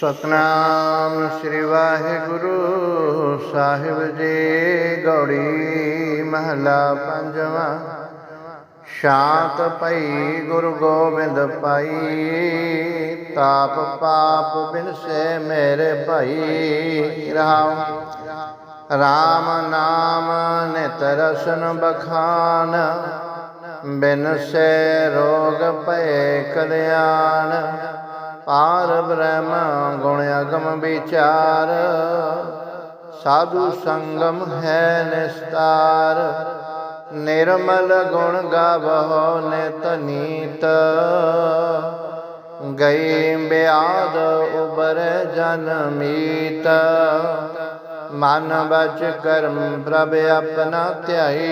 ਸਤਨਾਮ ਸ੍ਰੀ ਵਾਹਿਗੁਰੂ ਸਾਹਿਬ ਜੀ, ਗੌੜੀ ਮਹਲਾ ਪੰਜਵਾਂ। ਸ਼ਾਂਤ ਭਈ ਗੁਰੂ ਗੋਬਿੰਦ ਪਾਈ ਤਾਪ ਪਾਪ ਬਿਨਸੇ ਮੇਰੇ ਭਾਈ ਰਹਾਉ। ਰਾਮ ਨਾਮ ਨਿਤ ਰਸਨ ਬਖਾਨ, ਬਿਨ ਸੇ ਰੋਗ ਭਏ ਕਲਿਆਣ। ਬ੍ਰਹਮ ਗੁਣ ਅਗਮ ਵਿਚਾਰ। ਸਾਧੂ ਸੰਗਮ ਹੈ ਨਿਸਤਾਰ। ਨਿਰਮਲ ਗੁਣ ਗਾਵਹੁ ਨਿਤ ਨੀਤ। ਗਈ ਬਿਆਦ ਉਬਰ ਜਨ ਮੀਤ। ਮਨ ਬਚ ਕਰਮ ਪ੍ਰਭ ਆਪਣਾ ਧਿਆਈ।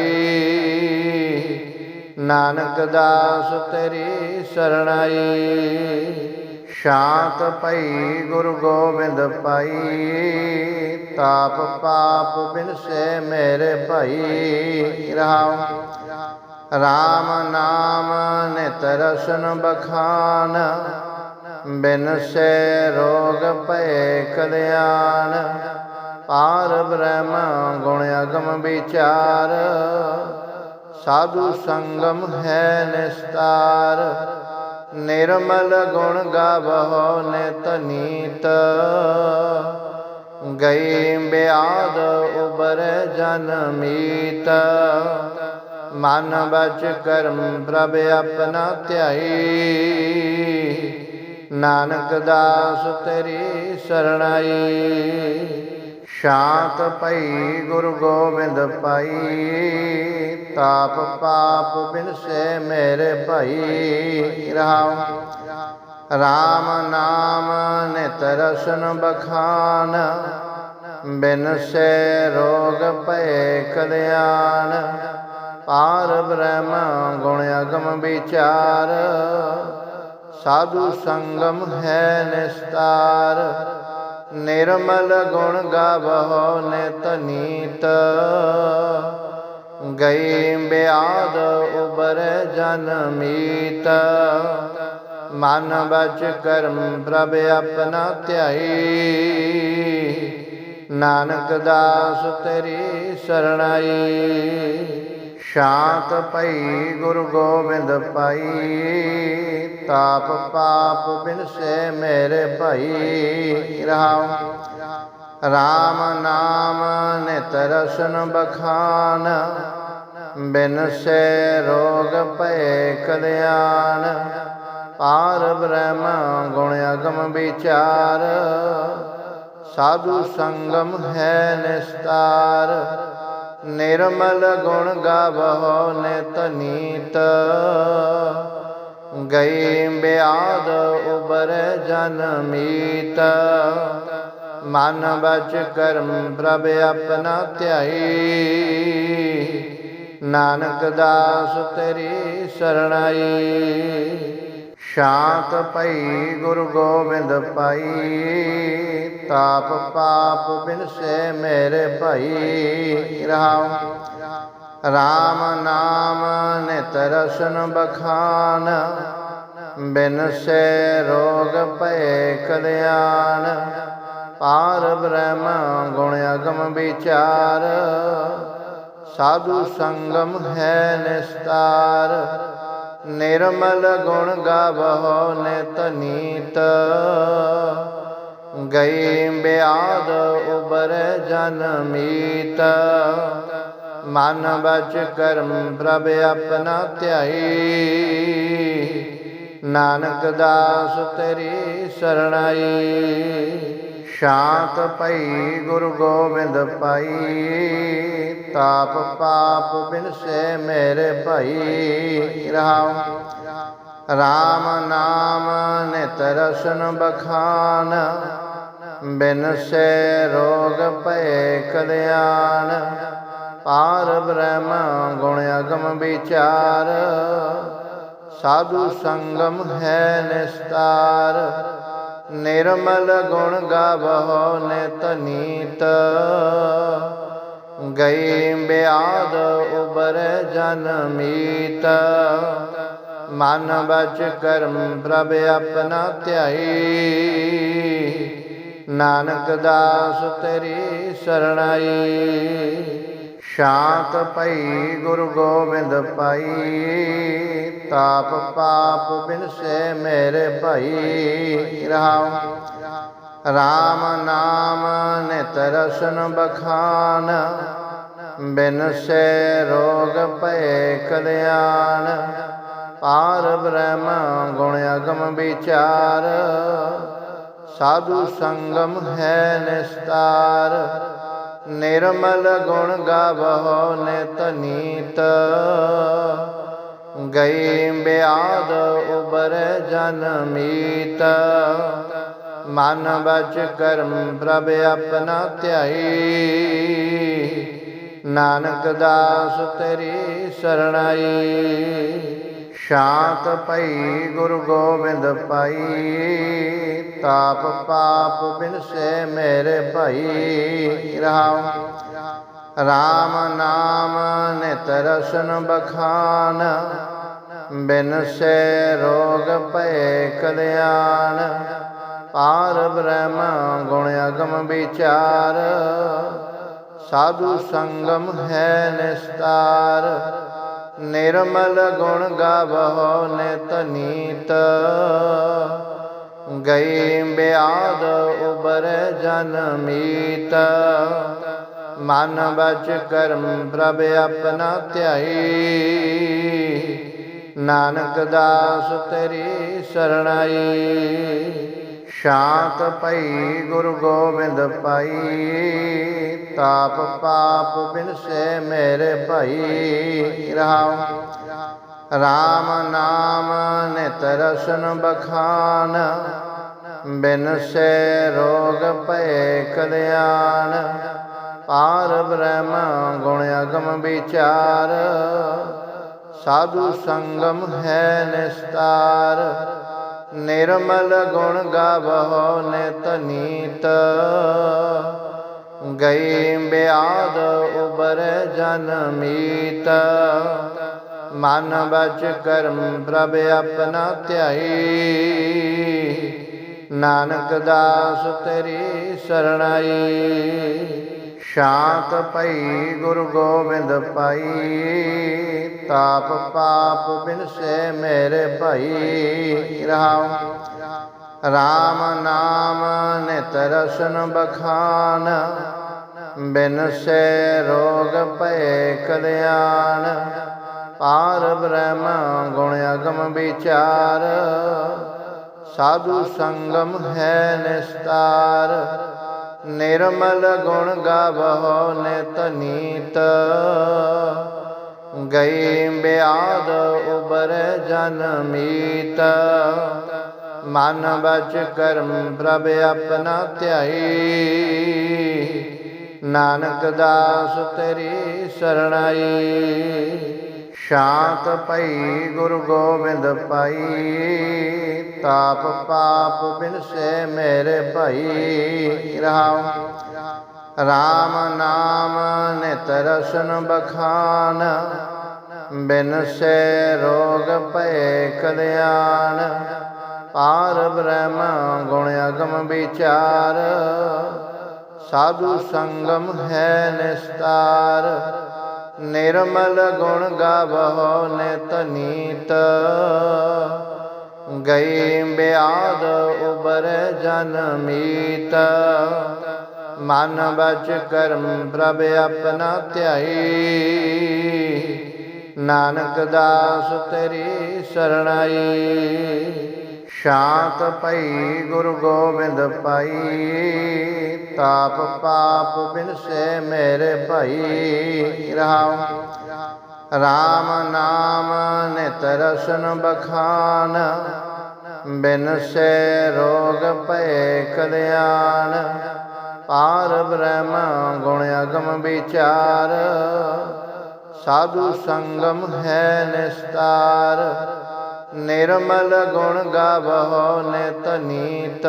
ਨਾਨਕ ਦਾਸ ਤੇਰੀ ਸਰਣਾਈ। ਸ਼ਾਂਤ ਭਈ ਗੁਰੂ ਗੋਬਿੰਦ ਪਾਈ ਤਾਪ ਪਾਪ ਬਿਨਸੇ ਮੇਰੇ ਭਾਈ ਰਾਮ ਰਾਮ ਨਾਮ ਨਿਤ ਰਸਨ ਬਖਾਨ, ਬਿਨ ਸੇ ਰੋਗ ਭਏ ਕਲਿਆਣ। ਪਾਰ ਬ੍ਰਹਮ ਗੁਣ ਅਗਮ ਵਿਚਾਰ, ਸਾਧੂ ਸੰਗਮ ਹੈ ਨਿਸਤਾਰ। ਨਿਰਮਲ ਗੁਣ ਗਾਵਹੁ ਨੇ ਤਨੀਤ ਗਈ ਬਿਆਦ ਉਬਰ ਜਨਮੀਤ ਮਨ ਬਚ ਕਰਮ ਪ੍ਰਭ ਆਪਣਾ ਧਿਆਈ। ਨਾਨਕ ਦਾਸ ਤੇਰੀ ਸਰਣਾਈ। ਸ਼ਾਂਤ ਭਈ ਗੁਰੂ ਗੋਬਿੰਦ ਪਾਈ ਤਾਪ ਪਾਪ ਬਿਨਸੇ ਮੇਰੇ ਭਾਈ ਰਹਾਉ। ਰਾਮ ਨਾਮ ਨਿਤ ਰਸਨ ਬਖਾਨ। ਬਿਨ ਸੇ ਰੋਗ ਭਏ ਕਲਿਆਣ। ਪਾਰ ਬ੍ਰਹਮ ਗੁਣ ਅਗਮ ਵਿਚਾਰ। ਸਾਧੂ ਸੰਗਮ ਹੈ ਨਿਸਤਾਰ। ਨਿਰਮਲ ਗੁਣ ਗਾਵਹੁ ਨਿਤ ਤਨੀਤ ਗਈ ਬਿਆਦ ਉਬਰ ਜਨਮੀਤ ਮਨ ਬਚ ਕਰਮ ਪ੍ਰਭ ਆਪਣਾ ਧਿਆਈ। ਨਾਨਕ ਦਾਸ ਤੇਰੀ ਸਰਣਾਈ। ਸ਼ਾਂਤ ਭਈ ਗੁਰੂ ਗੋਬਿੰਦ ਪਾਈ ਤਾਪ ਪਾਪ ਬਿਨਸੇ ਮੇਰੇ ਭਾਈ ਰਹਾਉ। ਰਾਮ ਨਾਮ ਨਿਤ ਰਸਨ ਬਖਾਨ। ਬਿਨ ਸੇ ਰੋਗ ਭਏ ਕਲਿਆਣ। ਪਾਰ ਬ੍ਰਹਮ ਗੁਣ ਅਗਮ ਵਿਚਾਰ। ਸਾਧੂ ਸੰਗਮ ਹੈ ਨਿਸਤਾਰ। ਨਿਰਮਲ ਗੁਣ ਗਾਵਹੁ ਨੇ ਤਨੀਤ ਗਈ ਬਿਆਦ ਉਬਰ ਜਨਮੀਤ ਮਨ ਬਚ ਕਰਮ ਪ੍ਰਭ ਆਪਣਾ ਧਿਆਈ। ਨਾਨਕ ਦਾਸ ਤੇਰੀ ਸਰਣਾਈ। ਸ਼ਾਂਤ ਭਈ ਗੁਰੂ ਗੋਬਿੰਦ ਪਾਈ। ਤਾਪ ਪਾਪ ਬਿਨਸੇ ਮੇਰੇ ਭਾਈ ਰਹਾਉ। ਰਾਮ ਨਾਮ ਨਿਤ ਰਸਨ ਬਖਾਨ ਬਿਨ ਸੇ ਰੋਗ ਭਏ ਕਲਿਆਣ। ਪਾਰ ਬ੍ਰਹਮ ਗੁਣ ਅਗਮ ਵਿਚਾਰ, ਸਾਧੂ ਸੰਗਮ ਹੈ ਨਿਸਤਾਰ। ਨਿਰਮਲ ਗੁਣ ਗਾਵਹੁ ਨਿਤ ਨੀਤ। ਗਈ ਬਿਆਦ ਉਬਰ ਜਨਮੀਤ ਮਨ ਬਚ ਕਰਮ ਪ੍ਰਭ ਆਪਣਾ ਧਿਆਈ। ਨਾਨਕ ਦਾਸ ਤੇਰੀ ਸਰਣਾਈ। ਸ਼ਾਂਤ ਭਈ ਗੁਰੂ ਗੋਬਿੰਦ ਪਾਈ ਤਾਪ ਪਾਪ ਬਿਨਸੇ ਮੇਰੇ ਭਾਈ। ਰਹਾਉ। ਰਾਮ ਨਾਮ ਨਿਤ ਰਸਨ ਬਖਾਨ। ਬਿਨ ਸੇ ਰੋਗ ਭਏ ਕਲਿਆਣ, ਪਾਰ ਬ੍ਰਹਮ ਗੁਣ ਅਗਮ ਵਿਚਾਰ। ਸਾਧੂ ਸੰਗਮ ਹੈ ਨਿਸਤਾਰ, ਨਿਰਮਲ ਗੁਣ ਗਾਵਹੁ ਨਿਤ ਨੀਤ। ਗਈ ਬਿਆਦ ਉਬਰ ਜਨਮੀਤ ਮਨ ਬਚ ਕਰਮ ਪ੍ਰਭ ਆਪਣਾ ਧਿਆਈ। ਨਾਨਕ ਦਾਸ ਤੇਰੀ ਸਰਣਾਈ ਸ਼ਾਂਤ ਭਈ ਗੁਰੂ ਗੋਬਿੰਦ ਪਾਈ ਤਾਪ ਪਾਪ ਬਿਨਸੇ ਮੇਰੇ ਭਾਈ। ਰਹਾਉ। ਰਾਮ ਨਾਮ ਨੇ ਰਸਨ ਬਖਾਨ। ਬਿਨਸੇ ਰੋਗ ਭਏ ਕਲਿਆਣ। ਪਾਰ ਬ੍ਰਹਮ ਗੁਣ ਅਗਮ ਵਿਚਾਰ। ਸਾਧੂ ਸੰਗਮ ਹੈ ਨਿਸਤਾਰ, ਨਿਰਮਲ ਗੁਣ ਗਾਵਹੁ ਨਿਤ ਨੀਤ। ਗਈ ਬਿਆਦ ਉਬਰ ਜਨਮੀਤ ਮਨ ਬਚ ਕਰਮ ਪ੍ਰਭ ਆਪਣਾ ਧਿਆਈ। ਨਾਨਕ ਦਾਸ ਤੇਰੀ ਸਰਣਾਈ। ਸ਼ਾਂਤ ਭਈ ਗੁਰੂ ਗੋਬਿੰਦ ਪਾਈ। ਤਾਪ ਪਾਪ ਬਿਨਸੇ ਮੇਰੇ ਭਾਈ ਰਹਾਉ। ਰਾਮ ਨਾਮ ਨਿਤ ਰਸਨ ਬਖਾਨ, ਬਿਨ ਸੇ ਰੋਗ ਭਏ ਕਲਿਆਣ। ਪਾਰ ਬ੍ਰਹਮ ਗੁਣ ਅਗਮ ਵਿਚਾਰ, ਸਾਧੂ ਸੰਗਮ ਹੈ ਨਿਸਤਾਰ। ਨਿਰਮਲ ਗੁਣ ਗਾਵਹੁ ਨਿਤ ਨੀਤ। ਗਈ ਬਿਆਦ ਉਬਰ ਜਨਮੀਤ ਮਨ ਬਚ ਕਰਮ ਪ੍ਰਭ ਆਪਣਾ ਧਿਆਈ। ਨਾਨਕ ਦਾਸ ਤੇਰੀ ਸਰਣਾਈ। ਸ਼ਾਂਤ ਭਈ ਗੁਰੂ ਗੋਬਿੰਦ ਪਾਈ। ਤਾਪ ਪਾਪ ਬਿਨਸੇ ਮੇਰੇ ਭਾਈ। ਰਹਾਉ ਰਾਮ ਨਾਮ ਨਿਤ ਰਸਨ ਬਖਾਨ, ਬਿਨ ਸੇ ਰੋਗ ਭਏ ਕਲਿਆਣ। ਪਾਰ ਬ੍ਰਹਮ ਗੁਣ ਅਗਮ ਵਿਚਾਰ, ਸਾਧੂ ਸੰਗਮ ਹੈ ਨਿਸਤਾਰ। ਨਿਰਮਲ ਗੁਣ ਗਾਵਹੁ ਨਿਤ ਨੀਤ, ਗਈ ਬਿਆਦ ਉਬਰ ਜਨਮੀਤ ਮਨ ਬਚ ਕਰਮ ਪ੍ਰਭ ਆਪਣਾ ਧਿਆਈ। ਨਾਨਕ ਦਾਸ ਤੇਰੀ ਸਰਣਾਈ। ਸ਼ਾਂਤ ਭਈ ਗੁਰੂ ਗੋਬਿੰਦ ਪਾਈ ਤਾਪ ਪਾਪ ਬਿਨਸੇ ਮੇਰੇ ਭਾਈ। ਰਹਾਉ। ਰਾਮ ਨਾਮ ਨਿਤ ਰਸਨ ਬਖਾਨ। ਬਿਨਸੇ ਰੋਗ ਭਏ ਕਲਿਆਣ। ਪਾਰ ਬ੍ਰਹਮ ਗੁਣ ਅਗਮ ਵਿਚਾਰ। ਸਾਧੂ ਸੰਗਮ ਹੈ ਨਿਸਤਾਰ। ਨਿਰਮਲ ਗੁਣ ਗਾਵਹੁ ਨਿਤ ਨੀਤ। ਗਈ ਬਿਆਦ ਉਬਰ ਜਨਮੀਤ ਮਨ ਬਚ ਕਰਮ ਪ੍ਰਭ ਆਪਣਾ ਧਿਆਈ। ਨਾਨਕ ਦਾਸ ਤੇਰੀ ਸਰਣਾਈ। ਸ਼ਾਂਤ ਭਈ ਗੁਰੂ ਗੋਬਿੰਦ ਪਾਈ ਤਾਪ ਪਾਪ ਬਿਨਸੇ ਮੇਰੇ ਭਾਈ ਰਹਾਉ। ਰਾਮ ਨਾਮ ਨਿਤ ਰਸਨ ਬਖਾਨ, ਬਿਨ ਸੇ ਰੋਗ ਭਏ ਕਲਿਆਣ। ਪਾਰ ਬ੍ਰਹਮ ਗੁਣ ਅਗਮ ਵਿਚਾਰ, ਸਾਧੂ ਸੰਗਮ ਹੈ ਨਿਸਤਾਰ। ਨਿਰਮਲ ਗੁਣ ਗਾਵਹੁ ਨਿਤ ਨੀਤ। ਗਈ ਬਿਆਦ ਉਬਰ ਜਨਮੀਤ ਮਨ ਬਚ ਕਰਮ ਪ੍ਰਭ ਆਪਣਾ ਧਿਆਈ। ਨਾਨਕ ਦਾਸ ਤੇਰੀ ਸਰਣਾਈ। ਸ਼ਾਂਤ ਭਈ ਗੁਰੂ ਗੋਬਿੰਦ ਪਾਈ। ਤਾਪ ਪਾਪ ਬਿਨਸੇ ਮੇਰੇ ਭਾਈ ਰਹਾਉ। ਰਾਮ ਨਾਮ ਨੇ ਤਰਸ਼ਨ ਬਖਾਨ, ਬਿਨ ਰੋਗ ਭਏ ਕਲਿਆਣ। ਪਾਰ ਬ੍ਰਹਮ ਗੁਣ ਅਗਮ ਵਿਚਾਰ, ਸਾਧੂ ਸੰਗਮ ਹੈ ਨਿਸਤਾਰ। ਨਿਰਮਲ ਗੁਣ ਗਾਵਹੁ ਨਿਤ ਨੀਤ।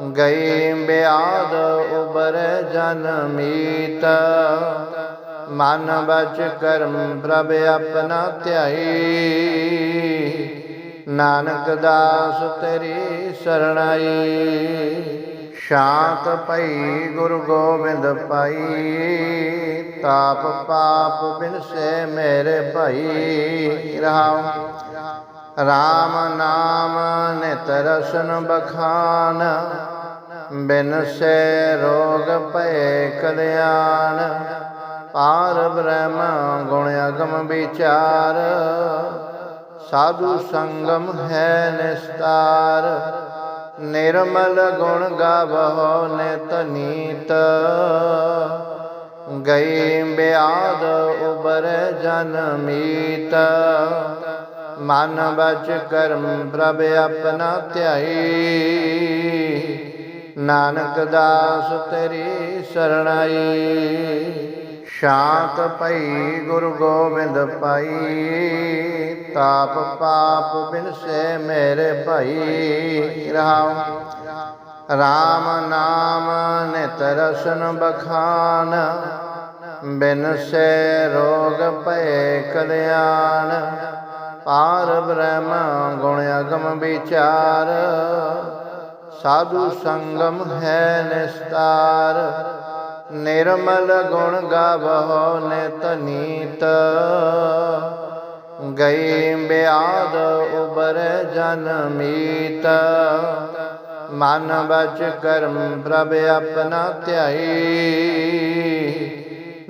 ਗਈ ਬਿਆਦ ਉਬਰ ਜਨਮੀਤ ਮਨ ਬਚ ਕਰਮ ਪ੍ਰਭ ਆਪਣਾ ਧਿਆਈ। ਨਾਨਕ ਦਾਸ ਤੇਰੀ ਸਰਣਾਈ। ਸ਼ਾਂਤ ਭਈ ਗੁਰੂ ਗੋਬਿੰਦ ਪਾਈ। ਤਾਪ ਪਾਪ ਬਿਨਸੇ ਮੇਰੇ ਭਾਈ। ਰਹਾਉ। ਰਾਮ ਨਾਮ ਨਿਤ ਰਸਨ ਬਖਾਨ। ਬਿਨ ਸੇ ਰੋਗ ਭਏ ਕਲਿਆਣ, ਪਾਰ ਬ੍ਰਹਮ ਗੁਣ ਅਗਮ ਵਿਚਾਰ, ਸਾਧੂ ਸੰਗਮ ਹੈ ਨਿਸਤਾਰ, ਨਿਰਮਲ ਗੁਣ ਗਾਵਹੁ ਨਿਤ ਨੀਤ। ਗਈ ਬਿਆਦ ਉਬਰ ਜਨਮੀਤ ਮਨ ਬਚ ਕਰਮ ਪ੍ਰਭ ਆਪਣਾ ਧਿਆਈ। ਨਾਨਕ ਦਾਸ ਤੇਰੀ ਸਰਣਾਈ। ਸ਼ਾਂਤ ਭਈ ਗੁਰੂ ਗੋਬਿੰਦ ਪਾਈ ਤਾਪ ਪਾਪ ਬਿਨਸੇ ਮੇਰੇ ਭਾਈ। ਰਹਾਉ। ਰਾਮ ਨਾਮ ਨਿਤ ਰਸਨ ਬਖਾਨ। ਬਿਨਸੇ ਰੋਗ ਭਏ ਕਲਿਆਣ। ਪਾਰ ਬ੍ਰਹਮ ਗੁਣ ਅਗਮ ਵਿਚਾਰ। ਸਾਧੂ ਸੰਗਮ ਹੈ ਨਿਸਤਾਰ, ਨਿਰਮਲ ਗੁਣ ਗਾਵਹੁ ਨਿਤ ਨੀਤ। ਗਈ ਬਿਆਦ ਉਬਰ ਜਨਮੀਤ ਮਨ ਬਚ ਕਰਮ ਪ੍ਰਭ ਆਪਣਾ ਧਿਆਈ।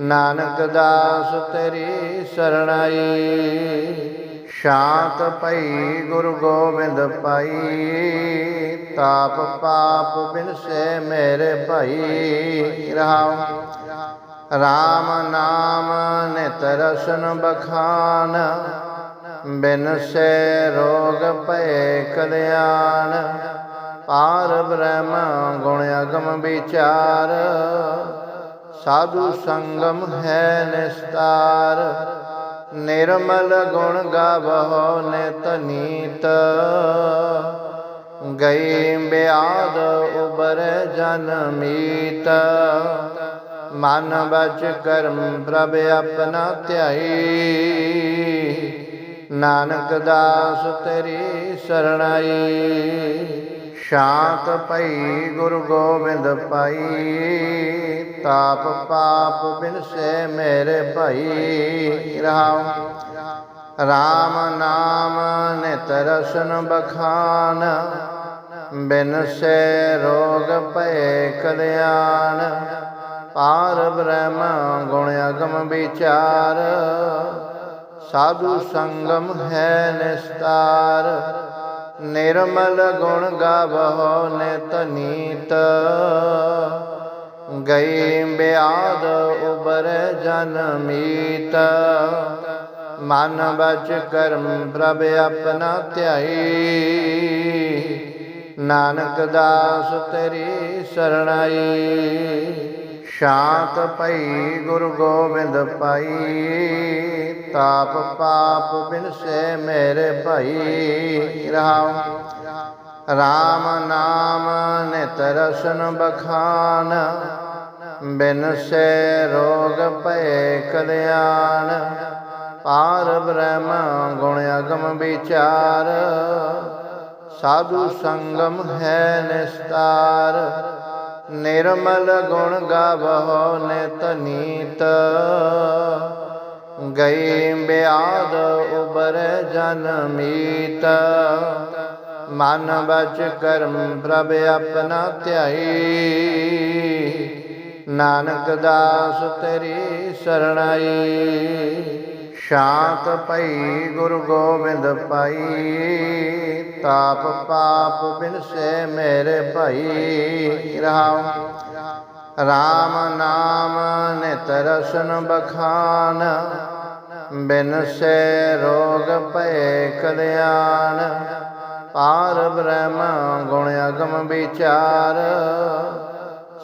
ਨਾਨਕ ਦਾਸ ਤੇਰੀ ਸਰਣਾਈ। ਸ਼ਾਂਤ ਭਈ ਗੁਰੂ ਗੋਬਿੰਦ ਪਾਈ ਤਾਪ ਪਾਪ ਬਿਨਸੇ ਮੇਰੇ ਭਾਈ ਰਹਾਉ। ਰਾਮ ਨਾਮ ਨਿਤ ਰਸਨ ਬਖਾਨ ਬਿਨ ਸੇ ਰੋਗ ਭਏ ਕਲਿਆਣ। ਪਾਰ ਬ੍ਰਹਮ ਗੁਣ ਅਗਮ ਵਿਚਾਰ, ਸਾਧੂ ਸੰਗਮ ਹੈ ਨਿਸਤਾਰ। ਨਿਰਮਲ ਗੁਣ ਗਾਵਹੁ ਨਿਤ ਨੀਤ। ਗਈ ਬਿਆਦ ਉਬਰ ਜਨਮੀਤ ਮਨ ਬਚ ਕਰਮ ਪ੍ਰਭ ਆਪਣਾ ਧਿਆਈ। ਨਾਨਕ ਦਾਸ ਤੇਰੀ ਸਰਣਾਈ। ਸ਼ਾਂਤ ਭਈ ਗੁਰੂ ਗੋਬਿੰਦ ਪਾਈ। ਤਾਪ ਪਾਪ ਬਿਨਸੇ ਮੇਰੇ ਭਾਈ ਰਹਾਉ। ਰਾਮ ਨਾਮ ਨਿਤ ਰਸਨ ਬਖਾਨ, ਬਿਨ ਸੇ ਰੋਗ ਭਏ ਕਲਿਆਣ। ਪਾਰ ਬ੍ਰਹਮ ਗੁਣ ਅਗਮ ਵਿਚਾਰ, ਸਾਧੂ ਸੰਗਮ ਹੈ ਨਿਸਤਾਰ। ਨਿਰਮਲ ਗੁਣ ਗਾਵਹੁ ਨਿਤ ਨੀਤ ਗਈ ਬਿਆਦ ਉਬਰ ਜਨਮੀਤ ਮਨ ਬਚ ਕਰਮ ਪ੍ਰਭ ਆਪਣਾ ਧਿਆਈ। ਨਾਨਕ ਦਾਸ ਤੇਰੀ ਸਰਣਾਈ। ਸ਼ਾਂਤ ਭਈ ਗੁਰੂ ਗੋਬਿੰਦ ਪਾਈ। ਤਾਪ ਪਾਪ ਬਿਨਸੇ ਮੇਰੇ ਭਾਈ। ਰਾਮ ਰਾਮ ਨਾਮ ਨਿਤ ਰਸਨ ਬਖਾਨ। ਬਿਨ ਸੇ ਰੋਗ ਭਏ ਕਲਿਆਣ ਪਾਰ ਬ੍ਰਹਮ ਗੁਣ ਅਗਮ ਵਿਚਾਰ। ਸਾਧੂ ਸੰਗਮ ਹੈ ਨਿਸਤਾਰ, ਨਿਰਮਲ ਗੁਣ ਗਾਵਹੁ ਨਿਤ ਨੀਤ। ਗਈ ਬਿਆਦ ਉਬਰ ਜਨਮੀਤ ਮਨ ਬਚ ਕਰਮ ਪ੍ਰਭ ਆਪਣਾ ਧਿਆਈ। ਨਾਨਕ ਦਾਸ ਤੇਰੀ ਸਰਣਾਈ। ਸ਼ਾਂਤ ਭਈ ਗੁਰੂ ਗੋਬਿੰਦ ਪਾਈ ਤਾਪ ਪਾਪ ਬਿਨਸੇ ਮੇਰੇ ਭਾਈ। ਰਾਮ ਰਾਮ ਨਾਮ ਨਿਤ ਰਸਨ ਬਖਾਨ। ਬਿਨ ਰੋਗ ਭਏ ਕਲਿਆਣ। ਪਾਰ ਬ੍ਰਹਮ ਗੁਣ ਅਗਮ ਵਿਚਾਰ।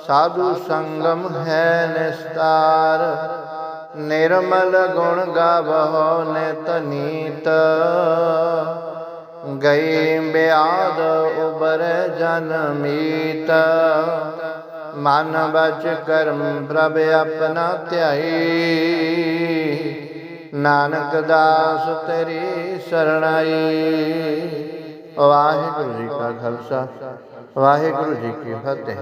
ਸਾਧੂ ਸੰਗਮ ਹੈ ਨਿਸਤਾਰ, ਨਿਰਮਲ ਗੁਣ ਗਾਵਹੁ ਨਿਤ ਨੀਤ। ਗਈ ਬਿਆਦ ਉਬਰ ਜਨਮੀਤ ਮਨ ਬਚ ਕਰਮ ਪ੍ਰਭ ਆਪਣਾ ਧਿਆਈ। ਨਾਨਕ ਦਾਸ ਤੇਰੀ ਸਰਣਾਈ। ਵਾਹਿਗੁਰੂ ਜੀ ਕਾ ਖਾਲਸਾ, ਵਾਹਿਗੁਰੂ ਜੀ ਕੀ ਫਤਿਹ।